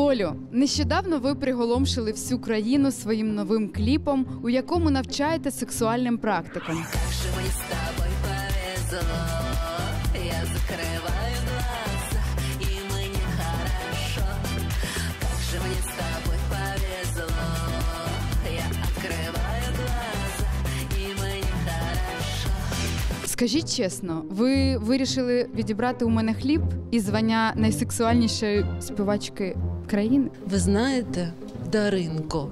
Олю, нещодавно ви приголомшили всю країну своїм новим кліпом, у якому навчаєте сексуальним практикам. Скажіть чесно, ви вирішили відібрати у мене хліб і звання найсексуальнішої співачки країни? Ви знаєте, Даринко.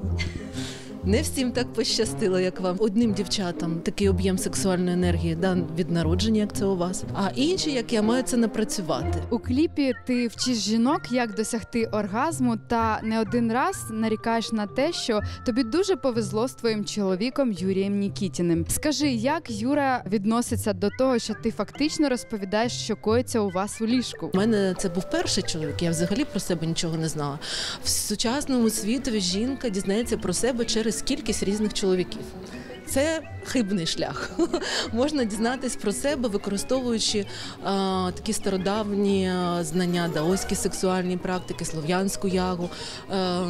Не всім так пощастило, як вам. Одним дівчатам такий об'єм сексуальної енергії дан від народження, як це у вас. А інші, як я, маю це напрацювати. У кліпі ти вчиш жінок, як досягти оргазму, та не один раз нарікаєш на те, що тобі дуже повезло з твоїм чоловіком Юрієм Нікітіним. Скажи, як Юра відноситься до того, що ти фактично розповідаєш, що коїться у вас у ліжку? У мене це був перший чоловік. Я взагалі про себе нічого не знала. В сучасному світові жінка дізнається про себе через кількість різних чоловіків. Це хибний шлях. Можна дізнатись про себе, використовуючи а, такі стародавні знання, даоські сексуальні практики, слов'янську ягу. А,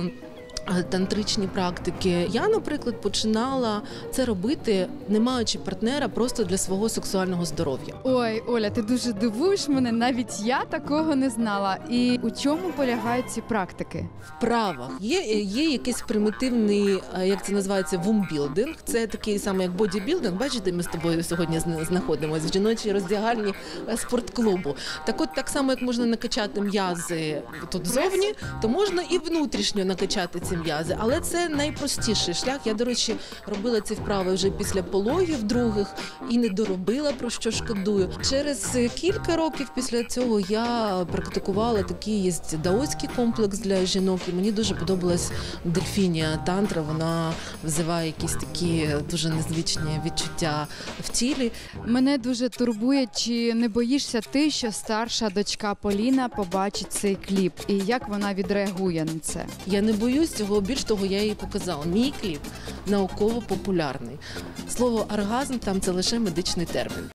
Тантричні практики. Я, наприклад, починала це робити, не маючи партнера, просто для свого сексуального здоров'я. Ой, Оля, ти дуже дивуєш мене. Навіть я такого не знала. І у чому полягають ці практики? вправах. Є, є якийсь примітивний, е, як це називається, вумбілдинг. Це такий самий як бодібілдинг. Бачите, ми з тобою сьогодні зна- знаходимося в жіночій роздягальні е, спортклубу. Так от так само, як можна накачати м'язи тут зовні, то можна і внутрішньо накачати ці м'язи. Але це найпростіший шлях. Я, до речі, робила ці вправи вже після пологів других і не доробила, про що шкодую. Через е, кілька років після цього я практикувала такий є даоський комплекс для жінок, і мені дуже подобалась дельфінія тантра. Вона визиває якісь такі дуже незвичні відчуття в тілі. Мене дуже турбує, чи не боїшся ти, що старша дочка Поліна побачить цей кліп, і як вона відреагує на це? Я не боюсь цього. Більш того, я їй показала. Мій кліп науково популярний. Слово оргазм там це лише медичний термін.